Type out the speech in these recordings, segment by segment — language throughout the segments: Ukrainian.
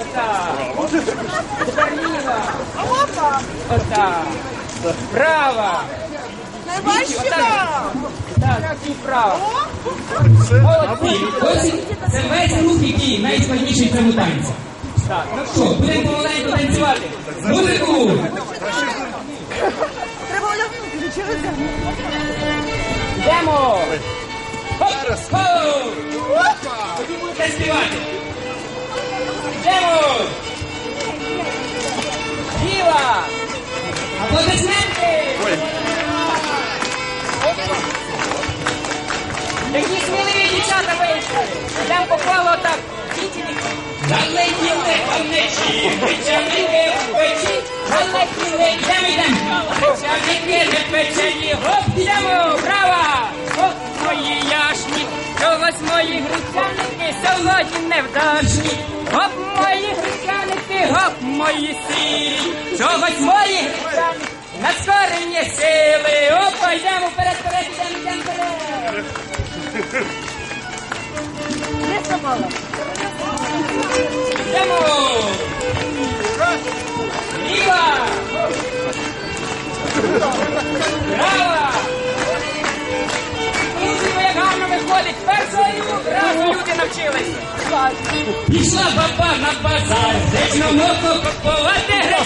Отак. Ліва. Отак. Права. Отак. Так, і права. Молодці. Ось це весь рух, який найскладніший в цьому танці. Так, ну Що, будемо помаленьку танцювати? Музику! Треба одягнути, чи йдемо. Хоп! Хоп! Будете співати. Аплодисменти! Такі сміливі дівчата вийшли. Йдемо по колу так. Залетіли конечі, печеники в печі, залетіли, йдемо, йдемо. Печаники не печені, гоп, йдемо, права! Гоп, мої яшні, чогось мої гречаники сьогодні невдачні. Гоп, мої гречаники, гоп, мої сірі, чогось мої гречаники, на скорення сили. Опа, йдемо вперед, вперед, йдемо, йдемо вперед. не собала? Йдемо! Ліва! Права! Музику як гарно виходить. Першого разу люди навчилися. Пішла баба на базар, Гречно моко купувати,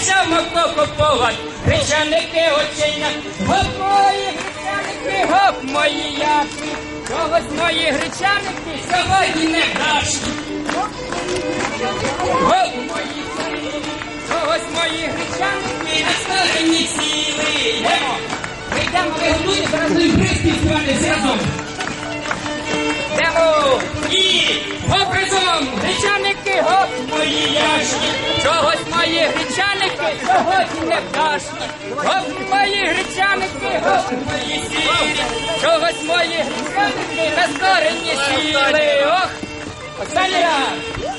моко купувати. Гречаники очейна, гоп мої гречаники, гоп мої ясні. Когось мої гречаники сьогодні не вдачні. Гоп мої сини, когось мої гречаники на стороні сіли. Йдемо, ви йдемо, ви готуєте, зараз будемо приспів співати всі разом. йдемо. І гоп разом, гречаники, гоп мої яшні. Гречаники сьогодні не вдашні. Гоп мої гречаники, гоп мої сірі. Чогось мої гречаники на стороні сіли. Ох, останній раз.